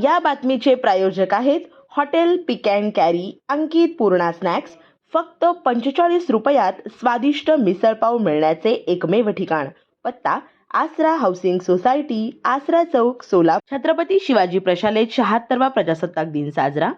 या बातमीचे प्रायोजक आहेत hotel pick and carry Ankit Purna snacks. फक्त पंचेचाळीस रुपयात स्वादिष्ट मिसळपाव मिळण्याचे एकमेव ठिकाण. पत्ता आसरा हाऊसिंग सोसायटी आसरा चौक सोला छत्रपती शिवाजी प्रशालेत शहात्तरवा प्रजासत्ताक दिन साजरा.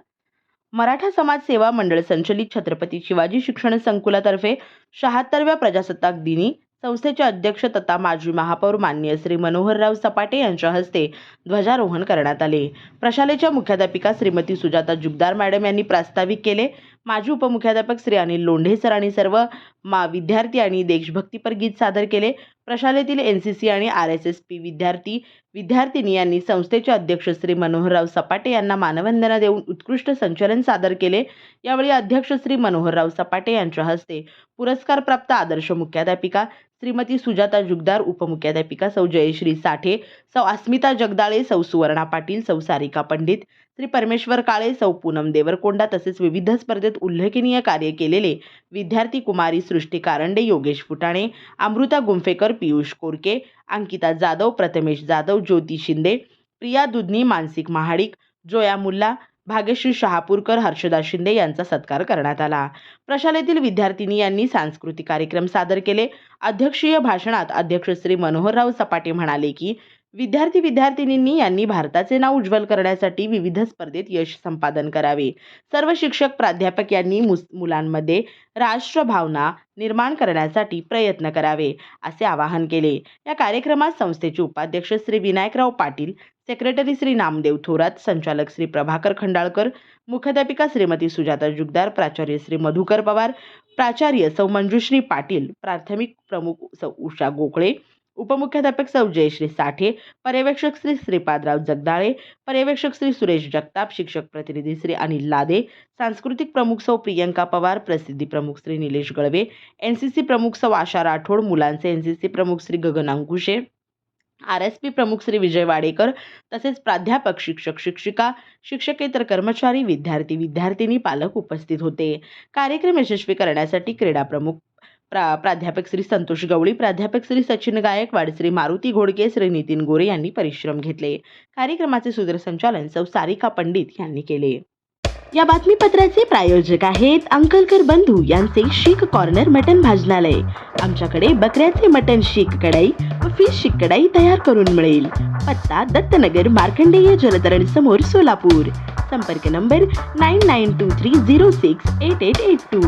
मराठा समाज सेवा मंडळ संचलित छत्रपती शिवाजी शिक्षण संकुलातर्फे शहात्तरव्या प्रजासत्ताक दिनी संस्थेचे अध्यक्ष तथा माजी महापौर मान्य श्री मनोहरराव सपाटे यांच्या हस्ते ध्वजारोहण करण्यात आले. प्रशालेच्या मुख्याध्यापिका श्रीमती सुजाता जुबदार मॅडम यांनी प्रास्ताविक केले. माजी उपमुख्याध्यापक श्री अनिल लोंढे आणि सर्व मा विद्यार्थी आणि देशभक्तीपर गीत सादर केले. प्रशालेतील एन सी सी आणि आर एस एस पी विद्यार्थी विद्यार्थिनी यांनी संस्थेचे अध्यक्ष श्री मनोहरराव सपाटे यांना मानवंदना देऊन उत्कृष्ट संचलन सादर केले. यावेळी अध्यक्ष श्री मनोहरराव सपाटे यांच्या हस्ते पुरस्कारप्राप्त आदर्श मुख्याध्यापिका श्रीमती सुजाता जुगदार उपमुख्याध्यापिका सौ जयश्री साठे सौ अस्मिता जगदाळे सौ सुवर्णा पाटील सौ सारिका पंडित श्री परमेश्वर काळे सौ पूनम देवरकोंडा तसेच विविध स्पर्धेत उल्लेखनीय कार्य केलेले विद्यार्थी कुमारी सृष्टी कारंडे योगेश फुटाणे अमृता गुंफेकर पियुष कोरके अंकिता जाधव प्रथमेश जाधव ज्योती शिंदे प्रिया दुधनी मानसिक महाडिक जोया मुल्ला भाग्यश्री शहापूरकर हर्षदा शिंदे यांचा सत्कार करण्यात आला. प्रशालेतील विद्यार्थिनी यांनी सांस्कृतिक कार्यक्रम सादर केले. अध्यक्षीय भाषणात अध्यक्ष श्री मनोहरराव सपाटे म्हणाले की विद्यार्थी विद्यार्थिनींनी यांनी भारताचे नाव उज्ज्वल करण्यासाठी विविध स्पर्धेत यश संपादन करावे. सर्व शिक्षक प्राध्यापक यांनी मुस मुलांमध्ये राष्ट्रभावना निर्माण करण्यासाठी प्रयत्न करावे असे आवाहन केले. या कार्यक्रमात संस्थेचे उपाध्यक्ष श्री विनायकराव पाटील सेक्रेटरी श्री नामदेव थोरात संचालक श्री प्रभाकर खंडाळकर मुख्याध्यापिका श्रीमती सुजाता जुगदार प्राचार्य श्री मधुकर पवार प्राचार्य सौ मंजुश्री पाटील प्राथमिक प्रमुख सौ उषा गोखळे उपमुख्याध्यापक सौ जयश्री साठे पर्यवेक्षक श्री श्रीपादराव जगदाळे पर्यवेक्षक श्री सुरेश जगताप शिक्षक प्रतिनिधी श्री अनिल लादे सांस्कृतिक प्रमुख सौ प्रियंका पवार प्रसिद्धी प्रमुख Shri Nilesh Galve N C C प्रमुख सौ आशा राठोड मुलांचे एन सी सी प्रमुख Shri Gagan Ankushe R S P प्रमुख श्री विजय वाडेकर तसेच प्राध्यापक शिक्षक शिक्षिका शिक्षकेतर कर्मचारी विद्यार्थी विद्यार्थिनी पालक उपस्थित होते. कार्यक्रम यशस्वी करण्यासाठी क्रीडा प्रमुख प्रा प्राध्यापक श्री संतोष गवळी प्राध्यापक श्री सचिन गायकवाड श्री मारुती घोडके श्री नितीन गोरे यांनी परिश्रम घेतले. कार्यक्रमाचे सूत्रसंचालन सौ सारिका पंडित यांनी केले. या बातमीपत्राचे प्रायोजक आहेत अंकलकर बंधू यांचे शीख कॉर्नर मटन भाजनालय. आमच्याकडे बकऱ्याचे मटन शीख कढाई व फिश शीख कढाई तयार करून मिळेल. पत्ता दत्तनगर मार्कंडेय जलतरण समोर सोलापूर. संपर्क number nine nine two three zero six eight eight eight two.